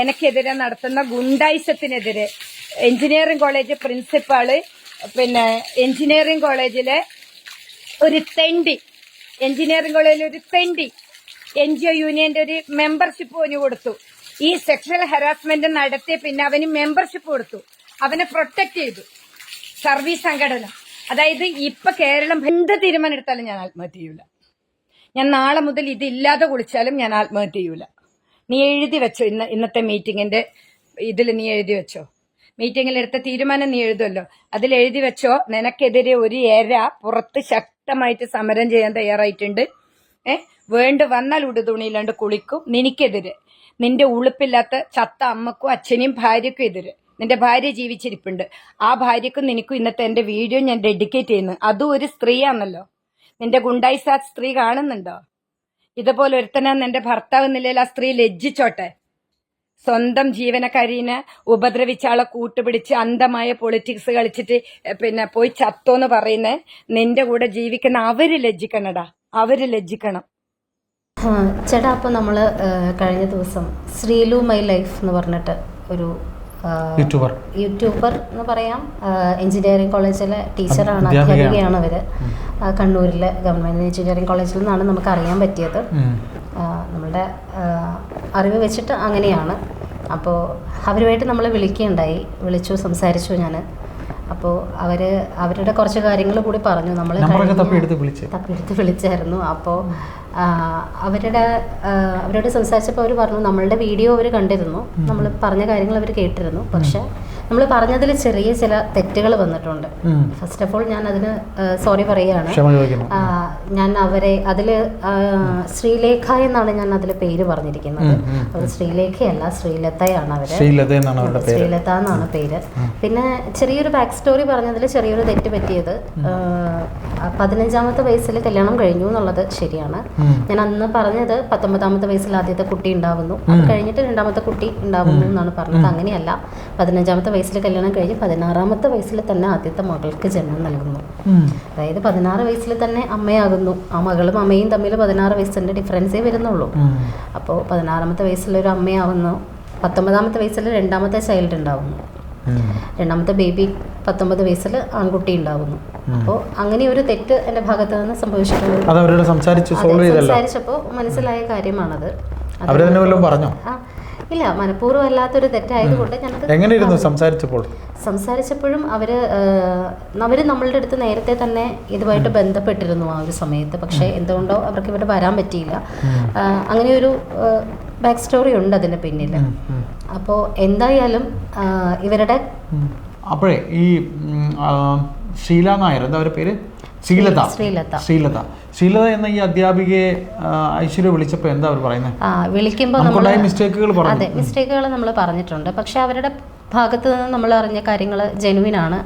എനിക്കെതിരെ നടത്തുന്ന ഗുണ്ടായിസത്തിനെതിരെ എഞ്ചിനീയറിംഗ് കോളേജ് പ്രിൻസിപ്പാൾ പിന്നെ എഞ്ചിനീയറിംഗ് കോളേജിലെ ഒരു തെണ്ടി എഞ്ചിനീയറിംഗ് കോളേജിലെ ഒരു തെണ്ടി എൻ ജി ഒ യൂണിയന്റെ ഒരു മെമ്പർഷിപ്പ് അവന് കൊടുത്തു. ഈ സെക്ഷൽ ഹരാസ്മെന്റ് നടത്തിയ പിന്നെ അവന് മെമ്പർഷിപ്പ് കൊടുത്തു. അവനെ പ്രൊട്ടക്ട് ചെയ്തു. സർവീസ് സംഘടന. അതായത് ഇപ്പൊ കേരളം എന്ത് തീരുമാനം എടുത്താലും ഞാൻ ആത്മഹത്യ ചെയ്യൂല. ഞാൻ നാളെ മുതൽ ഇതില്ലാതെ കുളിച്ചാലും ഞാൻ ആത്മഹത്യ ചെയ്യൂല. നീ എഴുതി വെച്ചോ ഇന്ന് ഇന്നത്തെ മീറ്റിങ്ങിന്റെ ഇതിൽ നീ എഴുതി വെച്ചോ. മീറ്റിങ്ങിൽ എടുത്ത തീരുമാനം നീ എഴുതുമല്ലോ അതിൽ എഴുതി വെച്ചോ നിനക്കെതിരെ ഒരു എര പുറത്ത് ശക്തമായിട്ട് സമരം ചെയ്യാൻ തയ്യാറായിട്ടുണ്ട്. ഏ? വേണ്ട വന്നാൽ ഉടുതുണിയിലാണ്ട് കുളിക്കും. നിനക്കെതിരെ. നിന്റെ ഉളുപ്പില്ലാത്ത ചത്ത അമ്മക്കും അച്ഛനെയും ഭാര്യക്കും എതിരെ. നിന്റെ ഭാര്യ ജീവിച്ചിരിപ്പുണ്ട്. ആ ഭാര്യക്കും നിനക്കും ഇന്നത്തെ എന്റെ വീഡിയോ ഞാൻ ഡെഡിക്കേറ്റ് ചെയ്യുന്നു. അതും ഒരു സ്ത്രീയാണല്ലോ. നിന്റെ ഗുണ്ടായി സാത് സ്ത്രീ കാണുന്നുണ്ടോ? ഇതുപോലെ ഒരുത്തനാന്ന് എന്റെ ഭർത്താവ് നിലയിൽ ആ സ്ത്രീ ലജ്ജിച്ചോട്ടെ. സ്വന്തം ജീവനക്കാരീനെ ഉപദ്രവിച്ച ആളെ കൂട്ടുപിടിച്ച് അന്ധമായ പൊളിറ്റിക്സ് കളിച്ചിട്ട് പിന്നെ പോയി ചത്തോന്ന് പറയുന്ന നിന്റെ കൂടെ ജീവിക്കുന്ന അവർ ലജ്ജിക്കണടാ. അവർ ലജ്ജിക്കണം. ചേട്ടാ അപ്പോൾ നമ്മൾ കഴിഞ്ഞ ദിവസം ശ്രീലു മൈ ലൈഫ് എന്ന് പറഞ്ഞിട്ട് ഒരു യൂട്യൂബർ. യൂട്യൂബർ എന്ന് പറയാം. എഞ്ചിനീയറിംഗ് കോളേജിലെ ടീച്ചറാണ് അധ്യാപികയാണ്. അവർ കണ്ണൂരിലെ ഗവൺമെന്റ് എഞ്ചിനീയറിംഗ് കോളേജിൽ നിന്നാണ് നമുക്ക് അറിയാൻ പറ്റിയത് നമ്മുടെ നമ്മളുടെ അറിവ് വെച്ചിട്ട് അങ്ങനെയാണ്. അപ്പോൾ അവരുമായിട്ട് നമ്മൾ വിളിക്കുകയുണ്ടായി. വിളിച്ചു സംസാരിച്ചു ഞാൻ അപ്പോൾ അവർ അവരുടെ കുറച്ച് കാര്യങ്ങൾ കൂടി പറഞ്ഞു. നമ്മൾ തപ്പിയെടുത്ത് വിളിച്ചായിരുന്നു. അപ്പോൾ അവരുടെ അവരോട് സംസാരിച്ചപ്പോൾ അവർ പറഞ്ഞു നമ്മളുടെ വീഡിയോ അവർ കണ്ടിരുന്നു. നമ്മൾ പറഞ്ഞ കാര്യങ്ങൾ അവർ കേട്ടിരുന്നു. പക്ഷെ നമ്മൾ പറഞ്ഞതിൽ ചെറിയ ചില തെറ്റുകൾ വന്നിട്ടുണ്ട്. ഫസ്റ്റ് ഓഫ് ഓൾ ഞാൻ അതിന് സോറി പറയുകയാണ്. ഞാൻ അവരെ അതിൽ ശ്രീലേഖ എന്നാണ് ഞാൻ അതിൽ പേര് പറഞ്ഞിരിക്കുന്നത്. അവർ ശ്രീലേഖയല്ല ശ്രീലതയാണ് അവർ. ശ്രീലത എന്നാണ് പേര്. ശ്രീലത എന്നാണ് പേര്. പിന്നെ ചെറിയൊരു ബാക്ക് സ്റ്റോറി പറഞ്ഞതിൽ ചെറിയൊരു തെറ്റ് പറ്റിയത്. പതിനഞ്ചാമത്തെ വയസ്സിൽ കല്യാണം കഴിഞ്ഞു എന്നുള്ളത് ശരിയാണ്. ഞാൻ അന്ന് പറഞ്ഞത് പത്തൊമ്പതാമത്തെ വയസ്സിൽ ആദ്യത്തെ കുട്ടി ഉണ്ടാവുന്നു. അത് കഴിഞ്ഞിട്ട് രണ്ടാമത്തെ കുട്ടി ഉണ്ടാവുന്നു എന്നാണ് പറഞ്ഞത്. അങ്ങനെയല്ല. പതിനഞ്ചാമത്തെ വയസ്സിൽ കല്യാണം കഴിഞ്ഞ് പതിനാറാമത്തെ വയസ്സിൽ തന്നെ ആദ്യത്തെ മകൾക്ക് ജന്മം നൽകുന്നു. അതായത് പതിനാറ് വയസ്സിൽ തന്നെ അമ്മയാകുന്നു. ആ മകളും അമ്മയും തമ്മിൽ പതിനാറ് വയസ്സിന്റെ ഡിഫറൻസേ വരുന്നുള്ളൂ. അപ്പോൾ പതിനാറാമത്തെ വയസ്സിലൊരു അമ്മയാവുന്നു. പത്തൊമ്പതാമത്തെ വയസ്സിൽ രണ്ടാമത്തെ ചൈൽഡ് ഉണ്ടാവുന്നു. രണ്ടാമത്തെ ബേബി പത്തൊമ്പത് വയസ്സിൽ ആൺകുട്ടി ഉണ്ടാവുന്നു. അപ്പോൾ അങ്ങനെ ഒരു തെറ്റ് എന്റെ ഭാഗത്ത് നിന്ന് സംഭവിച്ചിട്ടുണ്ട്. സംസാരിച്ചപ്പോൾ മനസ്സിലായ കാര്യമാണത്. അവർ പറഞ്ഞോ? ഇല്ല മനഃപൂർവം അല്ലാത്തൊരു തെറ്റായതുകൊണ്ട് ഞങ്ങൾക്ക് എങ്ങനെയിരുന്നു സംസാരിച്ചപ്പോൾ? സംസാരിച്ചപ്പോഴും അവർ അവർ നമ്മളുടെ അടുത്ത് നേരത്തെ തന്നെ ഇതുമായിട്ട് ബന്ധപ്പെട്ടിരുന്നു ആ ഒരു സമയത്ത്. പക്ഷേ എന്തുകൊണ്ടോ അവർക്ക് ഇവിടെ വരാൻ പറ്റിയില്ല. അങ്ങനെ ഒരു ബാക്ക് സ്റ്റോറി ഉണ്ട് അതിന് പിന്നിൽ. അപ്പോൾ എന്തായാലും ഇവരുടെ. അപ്പോഴേ ഈ ഷീല നായർ എന്താ അവരുടെ പേര്? ശ്രീലത. ശ്രീലത. ശ്രീലത. ശ്രീലത എന്ന ഈ അധ്യാപികയെ ഐശ്വര്യ വിളിച്ചപ്പോൾ എന്താ അവർ പറയുന്നത് വിളിക്കുമ്പോൾ നമ്മൾ മിസ്റ്റേക്കുകൾ അതെ മിസ്റ്റേക്കുകൾ നമ്മൾ പറഞ്ഞിട്ടുണ്ട്. പക്ഷെ അവരുടെ ഭാഗത്ത് നിന്ന് നമ്മൾ അറിഞ്ഞ കാര്യങ്ങൾ ജെനുവിൻ ആണ്.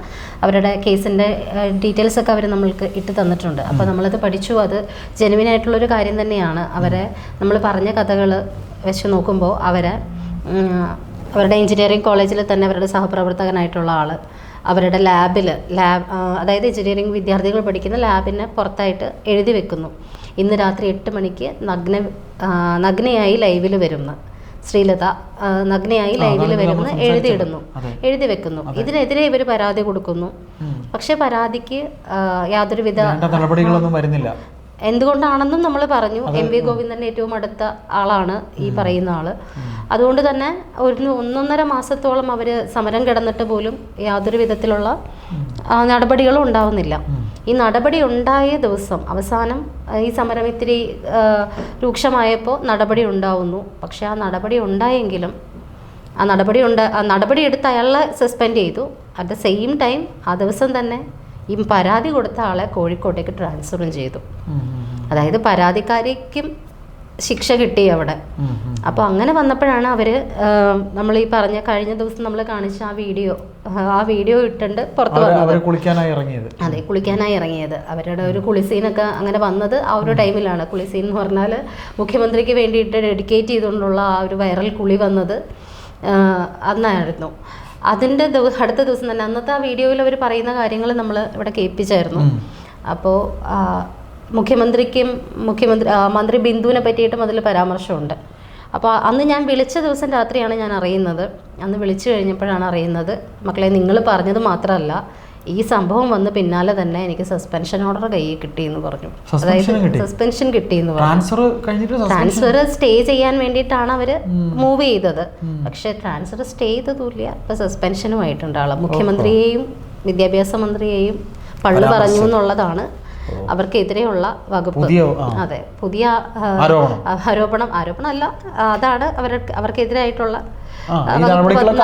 അവരുടെ കേസിന്റെ ഡീറ്റെയിൽസ് ഒക്കെ അവർ നമ്മൾക്ക് ഇട്ട് തന്നിട്ടുണ്ട്. അപ്പോൾ നമ്മളത് പഠിച്ചു. അത് ജെനുവിൻ ആയിട്ടുള്ള ഒരു കാര്യം തന്നെയാണ്. അവരെ നമ്മൾ പറഞ്ഞ കഥകൾ വെച്ച് നോക്കുമ്പോൾ അവരെ അവരുടെ എഞ്ചിനീയറിംഗ് കോളേജിൽ തന്നെ അവരുടെ സഹപ്രവർത്തകനായിട്ടുള്ള ആൾ അവരുടെ ലാബിൽ ലാബ് അതായത് എഞ്ചിനീയറിംഗ് വിദ്യാർത്ഥികൾ പഠിക്കുന്ന ലാബിനെ പുറത്തായിട്ട് എഴുതി വെക്കുന്നു. ഇന്ന് രാത്രി എട്ട് മണിക്ക് നഗ്ന നഗ്നയായി ലൈവിൽ വരുന്നു ശ്രീലത നഗ്നയായി ലൈവിൽ വരുന്ന എഴുതിയിടുന്നു എഴുതി വെക്കുന്നു. ഇതിനെതിരെ ഇവർ പരാതി കൊടുക്കുന്നു. പക്ഷെ പരാതിക്ക് യാതൊരുവിധ നടപടികളൊന്നും വരുന്നില്ല. എന്തുകൊണ്ടാണെന്നും നമ്മൾ പറഞ്ഞു. എം വി ഗോവിന്ദന്റെ ഏറ്റവും അടുത്ത ആളാണ് ഈ പറയുന്ന ആൾ. അതുകൊണ്ട് തന്നെ ഒരു ഒന്നൊന്നര മാസത്തോളം അവർ സമരം കിടന്നിട്ട് പോലും യാതൊരു വിധത്തിലുള്ള നടപടികളും ഉണ്ടാവുന്നില്ല. ഈ നടപടി ഉണ്ടായ ദിവസം അവസാനം ഈ സമരം ഇത്തിരി രൂക്ഷമായപ്പോൾ നടപടി ഉണ്ടാവുന്നു. പക്ഷെ ആ നടപടി ഉണ്ടായെങ്കിലും ആ നടപടി ഉണ്ട് ആ നടപടി എടുത്ത് അയാളെ സസ്പെൻഡ് ചെയ്തു. അറ്റ് ദ സെയിം ടൈം ആ ദിവസം തന്നെ ഈ പരാതി കൊടുത്ത ആളെ കോഴിക്കോട്ടേക്ക് ട്രാൻസ്ഫറും ചെയ്തു. അതായത് പരാതിക്കാരിക്കും ശിക്ഷ കിട്ടി അവിടെ. അപ്പോൾ അങ്ങനെ വന്നപ്പോഴാണ് അവർ നമ്മൾ ഈ പറഞ്ഞ കഴിഞ്ഞ ദിവസം നമ്മൾ കാണിച്ച ആ വീഡിയോ ആ വീഡിയോ ഇട്ടുണ്ട് പുറത്ത് വന്നത്. കുളിക്കാനായി ഇറങ്ങിയത്. അതെ കുളിക്കാനായി ഇറങ്ങിയത്. അവരുടെ ഒരു കുളിസീനൊക്കെ അങ്ങനെ വന്നത് ആ ഒരു ടൈമിലാണ്. കുളിസീൻ എന്ന് പറഞ്ഞാൽ മുഖ്യമന്ത്രിക്ക് വേണ്ടിയിട്ട് ഡെഡിക്കേറ്റ് ചെയ്തുകൊണ്ടുള്ള ആ ഒരു വൈറൽ കുളി വന്നത് അന്നായിരുന്നു. അതിന്റെ അടുത്ത ദിവസം തന്നെ അന്നത്തെ ആ വീഡിയോയിൽ അവർ പറയുന്ന കാര്യങ്ങൾ നമ്മൾ ഇവിടെ കേൾപ്പിച്ചായിരുന്നു. അപ്പോൾ മുഖ്യമന്ത്രിക്കും മുഖ്യമന്ത്രി മന്ത്രി ബിന്ദുവിനെ പറ്റിയിട്ടും അതിൽ പരാമർശമുണ്ട്. അപ്പോൾ അന്ന് ഞാൻ വിളിച്ച ദിവസം രാത്രിയാണ് ഞാൻ അറിയുന്നത്. അന്ന് വിളിച്ചു കഴിഞ്ഞപ്പോഴാണ് അറിയുന്നത്. മക്കളെ നിങ്ങൾ പറഞ്ഞത് മാത്രമല്ല ഈ സംഭവം വന്ന് പിന്നാലെ തന്നെ എനിക്ക് സസ്പെൻഷൻ ഓർഡർ കയ്യിൽ കിട്ടിയെന്ന് പറഞ്ഞു. സസ്പെൻഷൻ കിട്ടി? സസ്പെൻഷൻ കിട്ടിയെന്ന് പറഞ്ഞു. ട്രാൻസ്ഫർ സ്റ്റേ ചെയ്യാൻ വേണ്ടിയിട്ടാണ് അവർ മൂവ് ചെയ്തത്. പക്ഷേ ട്രാൻസ്ഫർ സ്റ്റേ ചെയ്തതുമില്ല ഇപ്പൊ സസ്പെൻഷനും ആയിട്ടുണ്ട് ആൾ മുഖ്യമന്ത്രിയെയും വിദ്യാഭ്യാസ മന്ത്രിയെയും പള്ളു പറഞ്ഞു എന്നുള്ളതാണ് അവർക്കെതിരെയുള്ള വകുപ്പ്. അതെ. പുതിയ ആരോപണം. ആരോപണം. ആരോപണമല്ല അതാണ് അവർ അവർക്കെതിരായിട്ടുള്ള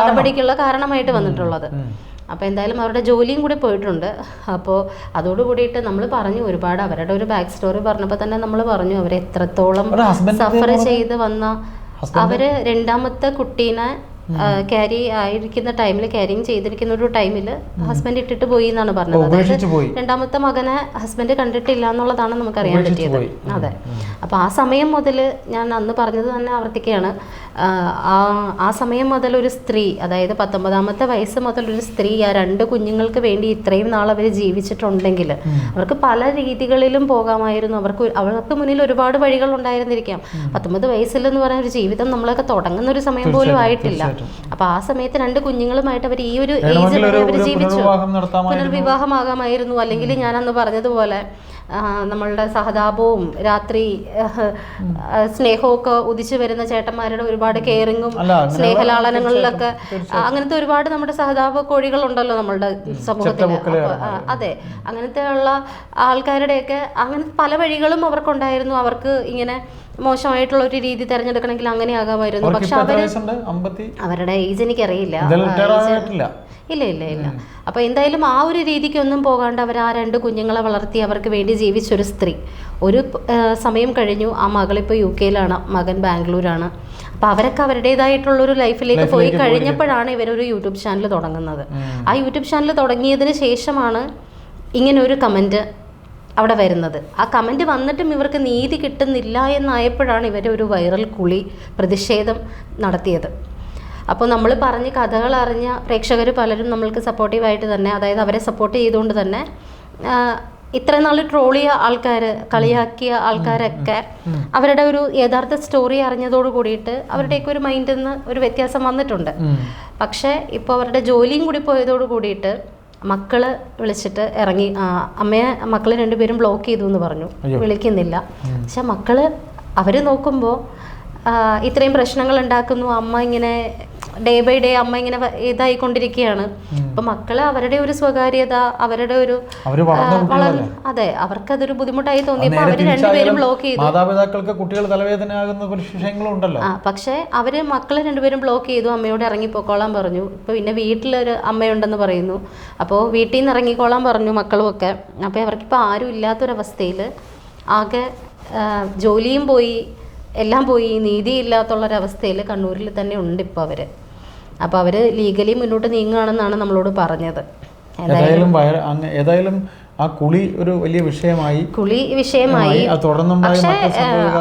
നടപടിക്കുള്ള കാരണമായിട്ട് വന്നിട്ടുള്ളത്. അപ്പോൾ എന്തായാലും അവരുടെ ജോലിയും കൂടി പോയിട്ടുണ്ട്. അപ്പോൾ അതോട് കൂടിയിട്ട് നമ്മൾ പറഞ്ഞു ഒരുപാട് അവരുടെ ഒരു ബാക്ക് സ്റ്റോറി പറഞ്ഞപ്പോൾ തന്നെ നമ്മൾ പറഞ്ഞു അവർ എത്രത്തോളം സഫർ ചെയ്ത് വന്ന അവർ രണ്ടാമത്തെ കുട്ടീനെ ക്യാരി ആയിരിക്കുന്ന ടൈമിൽ ക്യാരിങ് ചെയ്തിരിക്കുന്ന ഒരു ടൈമിൽ ഹസ്ബൻഡ് ഇട്ടിട്ട് പോയി എന്നാണ് പറഞ്ഞത്. അതായത് രണ്ടാമത്തെ മകനെ ഹസ്ബൻഡ് കണ്ടിട്ടില്ല എന്നുള്ളതാണ് നമുക്ക് അറിയാൻ പറ്റിയത്. അതെ. അപ്പോൾ ആ സമയം മുതൽ ഞാൻ അന്ന് പറഞ്ഞത് തന്നെ ആവർത്തിക്കുകയാണ്. ആ, സമയം മുതൽ ഒരു സ്ത്രീ അതായത് പത്തൊമ്പതാമത്തെ വയസ്സ് മുതൽ ഒരു സ്ത്രീ ആ രണ്ട് കുഞ്ഞുങ്ങൾക്ക് വേണ്ടി ഇത്രയും നാൾ അവർ ജീവിച്ചിട്ടുണ്ടെങ്കിൽ അവർക്ക് പല രീതികളിലും പോകാമായിരുന്നു. അവർക്ക് അവർക്ക് മുന്നിൽ ഒരുപാട് വഴികൾ ഉണ്ടായിരുന്നിരിക്കാം. പത്തൊമ്പത് വയസ്സിലെന്ന് പറഞ്ഞ ഒരു ജീവിതം നമ്മളൊക്കെ തുടങ്ങുന്ന ഒരു സമയം പോലും ആയിട്ടില്ല. അപ്പൊ ആ സമയത്ത് രണ്ട് കുഞ്ഞുങ്ങളുമായിട്ട് അവർ ഈ ഒരു ഏജ് വേണമെങ്കിൽ വരെ ഒരു അവർ ജീവിച്ചു. പുനർവിവാഹമാകാമായിരുന്നു. അല്ലെങ്കിൽ ഞാൻ അന്ന് പറഞ്ഞതുപോലെ നമ്മളുടെ സഹതാപവും രാത്രി സ്നേഹമൊക്കെ ആ, സ്നേഹവും ഒക്കെ ഉദിച്ചു വരുന്ന ചേട്ടന്മാരുടെ ഒരുപാട് കെയറിങ്ങും സ്നേഹലാളനങ്ങളിലൊക്കെ അങ്ങനത്തെ ഒരുപാട് നമ്മുടെ സഹതാപ കോഴികളുണ്ടല്ലോ നമ്മളുടെ സമൂഹത്തിൽ അതെ. അങ്ങനത്തെ ഉള്ള ആൾക്കാരുടെയൊക്കെ അങ്ങനെ പല വഴികളും അവർക്കുണ്ടായിരുന്നു. അവർക്ക് ഇങ്ങനെ മോശമായിട്ടുള്ള ഒരു രീതി തെരഞ്ഞെടുക്കണമെങ്കിൽ അങ്ങനെ ആകാമായിരുന്നു പക്ഷെ അവർ അവരുടെ ഏജ് എനിക്കറിയില്ല. ഇല്ല ഇല്ല ഇല്ല. അപ്പൊ എന്തായാലും ആ ഒരു രീതിക്കൊന്നും പോകാണ്ട് അവർ ആ രണ്ട് കുഞ്ഞുങ്ങളെ വളർത്തി അവർക്ക് വേണ്ടി ജീവിച്ചൊരു സ്ത്രീ. ഒരു സമയം കഴിഞ്ഞു. ആ മകളിപ്പോൾ യു കെയിലാണ്. മകൻ ബാംഗ്ലൂരാണ്. അപ്പൊ അവരൊക്കെ അവരുടേതായിട്ടുള്ളൊരു ലൈഫിലേക്ക് പോയി കഴിഞ്ഞപ്പോഴാണ് ഇവരൊരു യൂട്യൂബ് ചാനൽ തുടങ്ങുന്നത്. ആ യൂട്യൂബ് ചാനൽ തുടങ്ങിയതിന് ശേഷമാണ് ഇങ്ങനെ ഒരു കമന്റ് അവിടെ വരുന്നത്. ആ കമന്റ് വന്നിട്ടും ഇവർക്ക് നീതി കിട്ടുന്നില്ല എന്നായപ്പോഴാണ് ഇവർ ഒരു വൈറൽ കുളി പ്രതിഷേധം നടത്തിയത്. അപ്പോൾ നമ്മൾ പറഞ്ഞ് കഥകൾ അറിഞ്ഞ പ്രേക്ഷകർ പലരും നമ്മൾക്ക് സപ്പോർട്ടീവായിട്ട് തന്നെ അതായത് അവരെ സപ്പോർട്ട് ചെയ്തുകൊണ്ട് തന്നെ ഇത്രയും നാൾ ട്രോളിയ ആൾക്കാർ കളിയാക്കിയ ആൾക്കാരൊക്കെ അവരുടെ ഒരു യഥാർത്ഥ സ്റ്റോറി അറിഞ്ഞതോട് കൂടിയിട്ട് അവരുടെയൊക്കെ ഒരു മൈൻഡിൽ നിന്ന് ഒരു വ്യത്യാസം വന്നിട്ടുണ്ട്. പക്ഷേ ഇപ്പോൾ അവരുടെ ജോലിയും കൂടി പോയതോട് കൂടിയിട്ട് മക്കൾ വിളിച്ചിട്ട് ഇറങ്ങി അമ്മയെ മക്കൾ രണ്ടുപേരും ബ്ലോക്ക് ചെയ്തു എന്ന് പറഞ്ഞു. വിളിക്കുന്നില്ല. പക്ഷെ മക്കൾ അവർ നോക്കുമ്പോൾ ഇത്രയും പ്രശ്നങ്ങൾ ഉണ്ടാക്കുന്നു. അമ്മ ഇങ്ങനെ ഡേ ബൈ ഡേ അമ്മ ഇങ്ങനെ ഇതായിക്കൊണ്ടിരിക്കുകയാണ്. അപ്പൊ മക്കൾ അവരുടെ ഒരു സ്വകാര്യത അവരുടെ ഒരു അതെ അവർക്ക് അതൊരു അതെ അവർക്കതൊരു ബുദ്ധിമുട്ടായി തോന്നി. അവർ രണ്ടുപേരും ബ്ലോക്ക് ചെയ്തു. മാതാപിതാക്കൾക്ക് കുട്ടികൾ തലവേദനയാകുന്ന ഒരു വിഷയങ്ങളും ഉണ്ടല്ലോ. ആ പക്ഷേ അവർ മക്കളെ രണ്ടുപേരും ബ്ലോക്ക് ചെയ്തു. അമ്മയോട് ഇറങ്ങിപ്പോക്കോളാൻ പറഞ്ഞു. ഇപ്പൊ പിന്നെ വീട്ടിലൊരു അമ്മയുണ്ടെന്ന് പറയുന്നു. അപ്പോൾ വീട്ടിൽ നിന്ന് ഇറങ്ങിക്കോളാൻ പറഞ്ഞു മക്കളും ഒക്കെ അപ്പോൾ അവർക്കിപ്പോൾ ആരും ഇല്ലാത്തൊരവസ്ഥയിൽ ആകെ ജോലിയും പോയി എല്ലാം പോയി നീതി നീതിയില്ലാത്തുള്ളൊരവസ്ഥയിൽ കണ്ണൂരിൽ തന്നെ ഉണ്ട് ഇപ്പോൾ അവർ അപ്പോൾ അവർ ലീഗലി മുന്നോട്ട് നീങ്ങുകയാണെന്നാണ് നമ്മളോട് പറഞ്ഞത്. ഏതായാലും ഏതായാലും ആ കുളി ഒരു വലിയ വിഷയമായി. കുളി വിഷയമായി. പക്ഷേ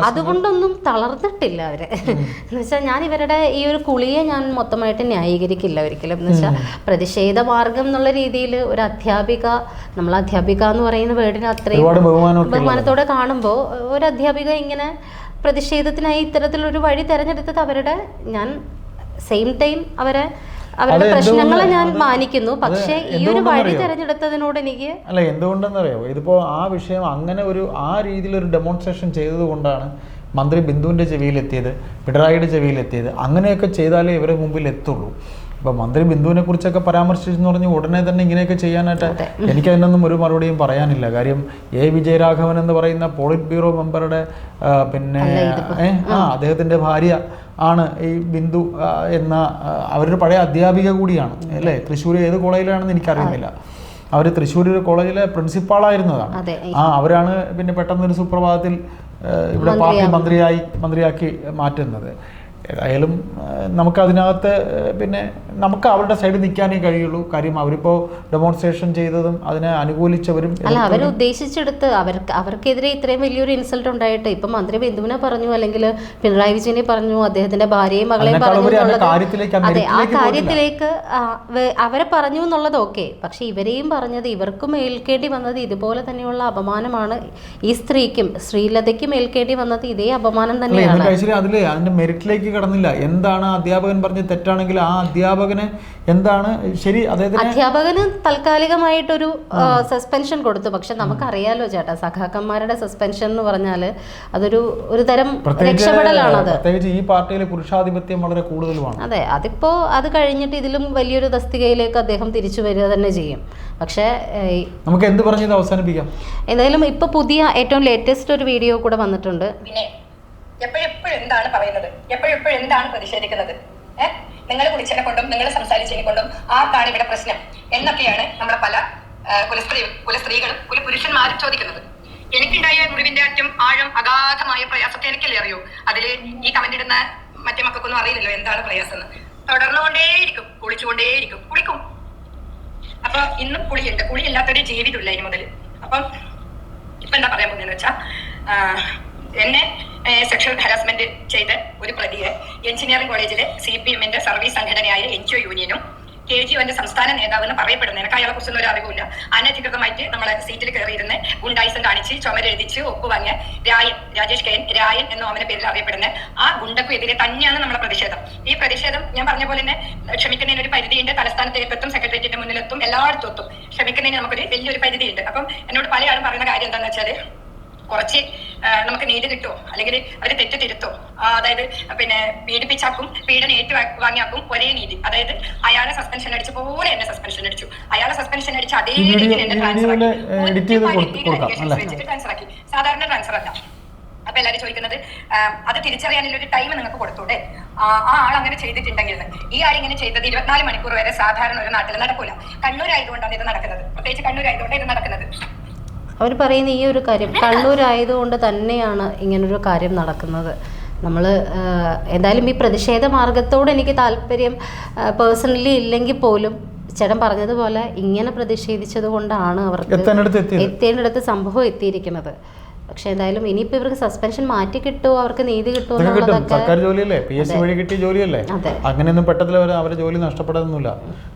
അതുകൊണ്ടൊന്നും തളർന്നിട്ടില്ല അവർ. എന്ന് വെച്ചാൽ ഞാൻ ഇവരുടെ ഈ ഒരു കുളിയെ ഞാൻ മൊത്തമായിട്ട് ന്യായീകരിക്കില്ല ഒരിക്കലും. എന്ന് വെച്ചാൽ പ്രതിഷേധ മാർഗം എന്നുള്ള രീതിയിൽ ഒരു അധ്യാപിക നമ്മൾ അധ്യാപിക എന്ന് പറയുന്ന വേർഡിന് അത്രയും ബഹുമാനത്തോടെ കാണുമ്പോൾ ഒരു അധ്യാപിക ഇങ്ങനെ പ്രതിഷേധത്തിനായി ഇത്തരത്തിലൊരു വഴി തിരഞ്ഞെടുത്തത് അവരുടെ ഞാൻ സെയിം ടൈം അവരെ അവരുടെ പ്രശ്നങ്ങളെ ഞാൻ മാനിക്കുന്നു. പക്ഷേ ഈ ഒരു വഴി തെരഞ്ഞെടുത്തതിനോട് തിരഞ്ഞെടുത്തതിനോട് എനിക്ക് അല്ല എന്തുകൊണ്ടെന്നറിയോ? ഇതിപ്പോ ആ വിഷയം അങ്ങനെ ഒരു ആ രീതിയിൽ ഒരു ഡെമോൺസ്ട്രേഷൻ ചെയ്തത് കൊണ്ടാണ് മന്ത്രി ബിന്ദുവിന്റെ ചെവിയിലെത്തിയത് പിണറായിയുടെ ചെവിയിലെത്തിയത്. അങ്ങനെയൊക്കെ ചെയ്താലേ ഇവരെ മുമ്പിൽ എത്തുള്ളൂ. ഇപ്പോൾ മന്ത്രി ബിന്ദുവിനെ കുറിച്ചൊക്കെ പരാമർശിച്ചെന്ന് പറഞ്ഞ് ഉടനെ തന്നെ ഇങ്ങനെയൊക്കെ ചെയ്യാനായിട്ട് എനിക്ക് അതിനൊന്നും ഒരു മറുപടിയും പറയാനില്ല. കാര്യം എ. വിജയരാഘവൻ എന്ന് പറയുന്ന പോളിറ്റ് ബ്യൂറോ മെമ്പറുടെ പിന്നെ ആ അദ്ദേഹത്തിന്റെ ഭാര്യ ആണ് ഈ ബിന്ദു എന്ന അവരുടെ അവരൊരു പഴയ അധ്യാപിക കൂടിയാണ് അല്ലേ? തൃശ്ശൂർ ഏത് കോളേജിലാണെന്ന് എനിക്കറിയുന്നില്ല. അവർ തൃശ്ശൂർ ഒരു കോളേജിലെ പ്രിൻസിപ്പാളായിരുന്നതാണ്. ആ അവരാണ് പിന്നെ പെട്ടെന്നൊരു സുപ്രഭാതത്തിൽ ആ, ഇവിടെ പാർട്ടി മന്ത്രിയായി മന്ത്രിയാക്കി മാറ്റുന്നത്. ഏതായാലും നമുക്കതിനകത്ത് നമുക്ക് അതിനകത്ത് പിന്നെ നമുക്ക് അവരുടെ സൈഡിൽ നിൽക്കാനേ കഴിയുള്ളൂ. കാര്യം അവരിപ്പോൾ ഡെമോൺസ്ട്രേഷൻ ചെയ്തതും അതിനെ അനുകൂലിച്ചവരും അല്ല അവർ ഉദ്ദേശിച്ചെടുത്ത് അവർക്ക് അവർക്കെതിരെ ഇത്രയും വലിയൊരു ഇൻസൾട്ട് ഉണ്ടായിട്ട് ഇപ്പം മന്ത്രി ബിന്ദുവിനെ പറഞ്ഞു അല്ലെങ്കിൽ പിണറായി വിജയനെ പറഞ്ഞു അദ്ദേഹത്തിന്റെ ഭാര്യയും മകളെയും പറഞ്ഞു ആ അതെ ആ കാര്യത്തിലേക്ക് അവരെ പറഞ്ഞു എന്നുള്ളത് ഓക്കെ. പക്ഷെ ഇവരെയും പറഞ്ഞത് ഇവർക്കും ഏൽക്കേണ്ടി വന്നത് ഇതുപോലെ തന്നെയുള്ള അപമാനമാണ്. ഈ സ്ത്രീക്കും ശ്രീലതയ്ക്കും ഏൽക്കേണ്ടി വന്നത് ഇതേ അപമാനം തന്നെയാണ്. അതിന്റെ മെറിറ്റിലേക്ക് കടന്നില്ല. എന്താണ് അധ്യാപകൻ പറഞ്ഞ് തെറ്റാണെങ്കിൽ ആ അധ്യാപകന് എന്താണ് ശരി അദ്ദേഹത്തിന് അധ്യാപകന് താൽക്കാലികമായിട്ടൊരു സസ്പെൻഷൻ കൊടുത്തു. പക്ഷെ നമുക്കറിയാലോ ചേട്ടാ സഖാക്കന്മാരുടെ സസ്പെൻഷൻ എന്ന് പറഞ്ഞാൽ അതൊരു ഒരു തരം രക്ഷപ്പെടലാണ് രക്ഷപ്പെടലാണത്. പ്രത്യേകിച്ച് ഈ പാർട്ടിയിലെ പുരുഷാധിപത്യം വളരെ കൂടുതലുമാണ്. അതെ അതിപ്പോ അത് കഴിഞ്ഞിട്ട് ഇതിലും വലിയൊരു തസ്തികയിലേക്ക് അദ്ദേഹം തിരിച്ചു വരിക തന്നെ ചെയ്യും. പക്ഷേ നമുക്ക് എന്ത് പറഞ്ഞത് ഇത് അവസാനിപ്പിക്കാം? എന്തായാലും ഇപ്പൊ പുതിയ ഏറ്റവും ലേറ്റസ്റ്റ് ഒരു വീഡിയോ കൂടെ വന്നിട്ടുണ്ട്. പിന്നെ എപ്പോഴെപ്പോഴും എന്താണ് പറയുന്നത്? എപ്പോഴെപ്പോഴും എന്താണ് പ്രതിഷേധിക്കുന്നത്? ഏഹ് നിങ്ങൾ കുടിച്ചതിനെ കൊണ്ടും നിങ്ങൾ സംസാരിച്ചതിനെ കൊണ്ടും ആർക്കാണ് ഇവിടെ പ്രശ്നം? എന്നൊക്കെയാണ് നമ്മളെ പല കുലസ്ത്രീ കുലസ്ത്രീകളും കുലപുരുഷന്മാരും ചോദിക്കുന്നത്. എനിക്കുണ്ടായ മുറിവിന്റെ അറ്റം ആഴം അഗാധമായ പ്രയാസത്തെ എനിക്കല്ലേ അറിയൂ? അതിൽ ഈ കമന്റ് ഇടുന്ന മറ്റേ മക്കൾക്കൊന്നും അറിയില്ലല്ലോ എന്താണ് പ്രയാസം എന്ന് തുടർന്നുകൊണ്ടേയിരിക്കും കുളിച്ചുകൊണ്ടേയിരിക്കും കുളിക്കും. അപ്പൊ ഇന്നും കുളിയുണ്ട് കുളിയില്ലാത്തൊരു ജീവിതമില്ല ഇനി മുതൽ അപ്പം ഇപ്പൊ എന്താ പറയാൻ പോകുന്നതെന്ന് വെച്ചാ ആ, എന്നെ സെക്ഷൽ ഹരാസ്മെന്റ് ചെയ്ത ഒരു പ്രതിയെ എഞ്ചിനീയറിംഗ് കോളേജിലെ സി പി എമ്മിന്റെ സർവീസ് സംഘടനയായ എൻ യൂണിയനും കെ ജി ഒന്റെ സംസ്ഥാന നേതാവ് എന്ന് പറയപ്പെടുന്നത് എനിക്ക് അയാളെ കുറിച്ചൊന്നും ഒരു അറിവില്ല അനധികൃതമായിട്ട് നമ്മളെ സീറ്റിൽ കയറിയിരുന്ന് ഗുണ്ടായിസം കാണിച്ച് ചുമരെഴുതിച്ച് ഒപ്പുവാങ്ങിയ രായൻ രാജേഷ് കെയൻ രായൻ എന്ന ഓമന പേരിൽ അറിയപ്പെടുന്ന ആ ഗുണ്ടക്കുമെതിരെ തന്നെയാണ് നമ്മുടെ പ്രതിഷേധം. ഈ പ്രതിഷേധം ഞാൻ പറഞ്ഞ പോലെ തന്നെ ക്ഷമിക്കുന്നതിന് ഒരു പരിധിയുണ്ട്. എത്തും സെക്രട്ടേറിയറ്റിന്റെ മുന്നിലെത്തും എല്ലായിടത്തും എത്തും. ക്ഷമിക്കുന്നതിന് നമുക്കൊരു വലിയൊരു പരിധിയുണ്ട്. അപ്പം എന്നോട് പലയാളും പറയുന്ന കാര്യം എന്താണെന്ന് വെച്ചാൽ കുറച്ച് നമുക്ക് നീതി കിട്ടുമോ അല്ലെങ്കിൽ അവർ തെറ്റ് തിരുത്തോ? അതായത് പിന്നെ പീഡിപ്പിച്ചാക്കും പീഡനം ഏറ്റു വാങ്ങിയാക്കും ഒരേ നീതി. അതായത് അയാളെ സസ്പെൻഷൻ അടിച്ച പോലെ എന്നെ സസ്പെൻഷൻ അടിച്ചു. അയാളെ സസ്പെൻഷൻ അടിച്ച അതേ രീതിയിൽ എന്നെ ട്രാൻസ്ഫർ ആക്കി. സാധാരണ ട്രാൻസ്ഫർ അല്ല. അപ്പൊ എല്ലാരും ചോദിക്കുന്നത് അത് തിരിച്ചറിയാനുള്ള ഒരു ടൈം നിങ്ങൾക്ക് കൊടുത്തൂടെ? ആ ആ ആൾ അങ്ങനെ ചെയ്തിട്ടുണ്ടെങ്കിൽ ഈ ആൾ ഇങ്ങനെ ചെയ്തത് ഇരുപത്തിനാല് മണിക്കൂർ വരെ സാധാരണ ഒരു നാട്ടിൽ നടക്കൂല. കണ്ണൂരായതുകൊണ്ടാണ് ഇത് നടക്കുന്നത്. പ്രത്യേകിച്ച് കണ്ണൂരായതുകൊണ്ട് ഇത് നടക്കുന്നത്. അവർ പറയുന്ന ഈ ഒരു കാര്യം കണ്ണൂരായതുകൊണ്ട് തന്നെയാണ് ഇങ്ങനൊരു കാര്യം നടക്കുന്നത്. നമ്മൾ എന്തായാലും ഈ പ്രതിഷേധ മാർഗത്തോട് എനിക്ക് താല്പര്യം പേഴ്സണലി ഇല്ലെങ്കിൽ പോലും ചേട്ടൻ പറഞ്ഞതുപോലെ ഇങ്ങനെ പ്രതിഷേധിച്ചത് കൊണ്ടാണ് അവർക്ക് എത്തേണ്ടടുത്ത് സംഭവം എത്തിയിരിക്കുന്നത്. പക്ഷെ എന്തായാലും ഇനിയിപ്പോ ഇവർക്ക് സസ്പെൻഷൻ മാറ്റി കിട്ടുമോ അവർക്ക് നീതി കിട്ടുമോ കിട്ടും. എന്നുള്ളതൊക്കെ സർക്കാർ ജോലിയല്ലേ? പി എസ് സി വഴി കിട്ടിയ ജോലിയല്ലേ? അതെ. അങ്ങനെയൊന്നും പെട്ടെന്ന് വരെ അവരെ ജോലി നഷ്ടപ്പെടാനൊന്നുമില്ല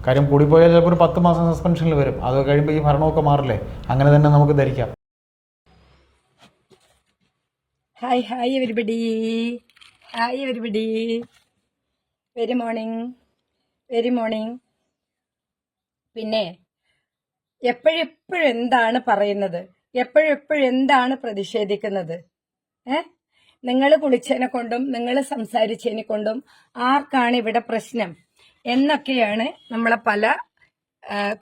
കാര്യം കൂടിപ്പോയാൽ ചിലപ്പോൾ ഒരു പത്ത് മാസം സസ്പെൻഷനിൽ വരും. അത് കഴിയുമ്പോൾ ഈ ഭരണമൊക്കെ മാറില്ലേ? അങ്ങനെ തന്നെ നമുക്ക് ധരിക്കാം. Hi hi everybody hi everybody very morning very morning പിന്നെ എപ്പോഴെപ്പോഴും എന്താണ് പറയുന്നത്? എപ്പോഴെപ്പോഴും എന്താണ് പ്രതിഷേധിക്കുന്നത്? ഏ? നിങ്ങൾ കുളിച്ചതിനെ കൊണ്ടും നിങ്ങൾ സംസാരിച്ചതിനെ കൊണ്ടും ആർക്കാണ് ഇവിടെ പ്രശ്നം? എന്നൊക്കെയാണ് നമ്മളെ പല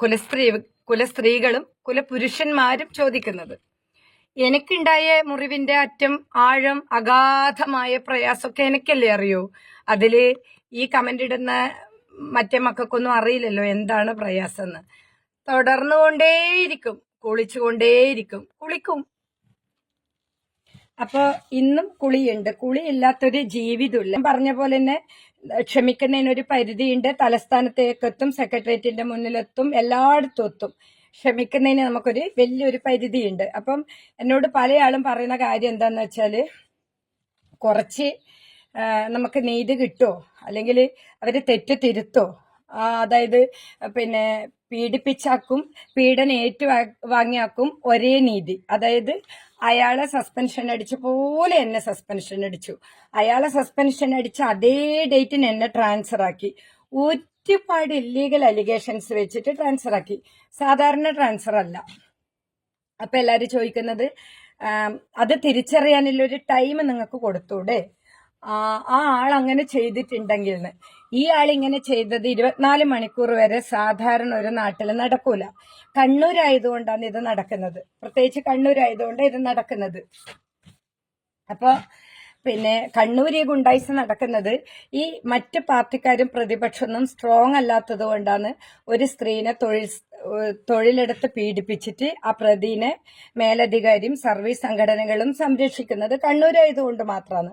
കുലസ്ത്രീ കുലസ്ത്രീകളും കുലപുരുഷന്മാരും ചോദിക്കുന്നത്. എനിക്കുണ്ടായ മുറിവിന്റെ അറ്റം ആഴം അഗാധമായ പ്രയാസമൊക്കെ എനിക്കല്ലേ അറിയൂ? അതിൽ ഈ കമന്റ് ഇടുന്ന മറ്റേ മക്കൾക്കൊന്നും അറിയില്ലല്ലോ എന്താണ് പ്രയാസം എന്ന് തുടർന്നുകൊണ്ടേയിരിക്കും. കുളിച്ചുകൊണ്ടേയിരിക്കും. കുളിക്കും. അപ്പൊ ഇന്നും കുളിയുണ്ട്. കുളിയില്ലാത്തൊരു ജീവിതമില്ല. പറഞ്ഞ പോലെ തന്നെ ക്ഷമിക്കുന്നതിനൊരു പരിധിയുണ്ട്. തലസ്ഥാനത്തേക്കെത്തും സെക്രട്ടേറിയറ്റിന്റെ മുന്നിലെത്തും എല്ലായിടത്തും എത്തും. ക്ഷമിക്കുന്നതിന് നമുക്കൊരു വലിയൊരു പരിധിയുണ്ട്. അപ്പം എന്നോട് പലയാളും പറയുന്ന കാര്യം എന്താന്ന് വെച്ചാൽ കുറച്ച് നമുക്ക് നീതി കിട്ടുമോ അല്ലെങ്കിൽ അവർ തെറ്റ് തിരുത്തോ? അതായത് പിന്നെ പീഡിപ്പിച്ചാക്കും പീഡനം ഏറ്റു വാങ്ങിയാക്കും ഒരേ നീതി. അതായത് അയാളെ സസ്പെൻഷൻ അടിച്ച പോലെ എന്നെ സസ്പെൻഷൻ അടിച്ചു. അയാളെ സസ്പെൻഷൻ അടിച്ച അതേ ഡേറ്റിന് എന്നെ ട്രാൻസ്ഫർ ആക്കി. ഒരുപാട് ഇല്ലീഗൽ അലിഗേഷൻസ് വെച്ചിട്ട് ട്രാൻസ്ഫർ ആക്കി. സാധാരണ ട്രാൻസ്ഫർ അല്ല. അപ്പൊ എല്ലാരും ചോദിക്കുന്നത് അത് തിരിച്ചറിയാനുള്ള ഒരു ടൈം നിങ്ങൾക്ക് കൊടുത്തൂടെ? ആ ആൾ അങ്ങനെ ചെയ്തിട്ടുണ്ടെങ്കിൽ ആൾ ഇങ്ങനെ ചെയ്തത് ഇരുപത്തിനാല് മണിക്കൂർ വരെ സാധാരണ ഒരു നാട്ടിൽ നടക്കൂല. കണ്ണൂരായതുകൊണ്ടാണ് ഇത് നടക്കുന്നത്. പ്രത്യേകിച്ച് കണ്ണൂരായതുകൊണ്ട് ഇത് നടക്കുന്നത്. അപ്പൊ പിന്നെ കണ്ണൂരി ഗുണ്ടായിസ് നടക്കുന്നത് ഈ മറ്റ് പാർട്ടിക്കാരും പ്രതിപക്ഷമൊന്നും സ്ട്രോങ് അല്ലാത്തത് കൊണ്ടാണ് ഒരു സ്ത്രീനെ തൊഴിൽ തൊഴിലെടുത്ത് പീഡിപ്പിച്ചിട്ട് ആ പ്രതിനെ മേലധികാരിയും സർവീസ് സംഘടനകളും സംരക്ഷിക്കുന്നത് കണ്ണൂരായതുകൊണ്ട് മാത്രമാണ്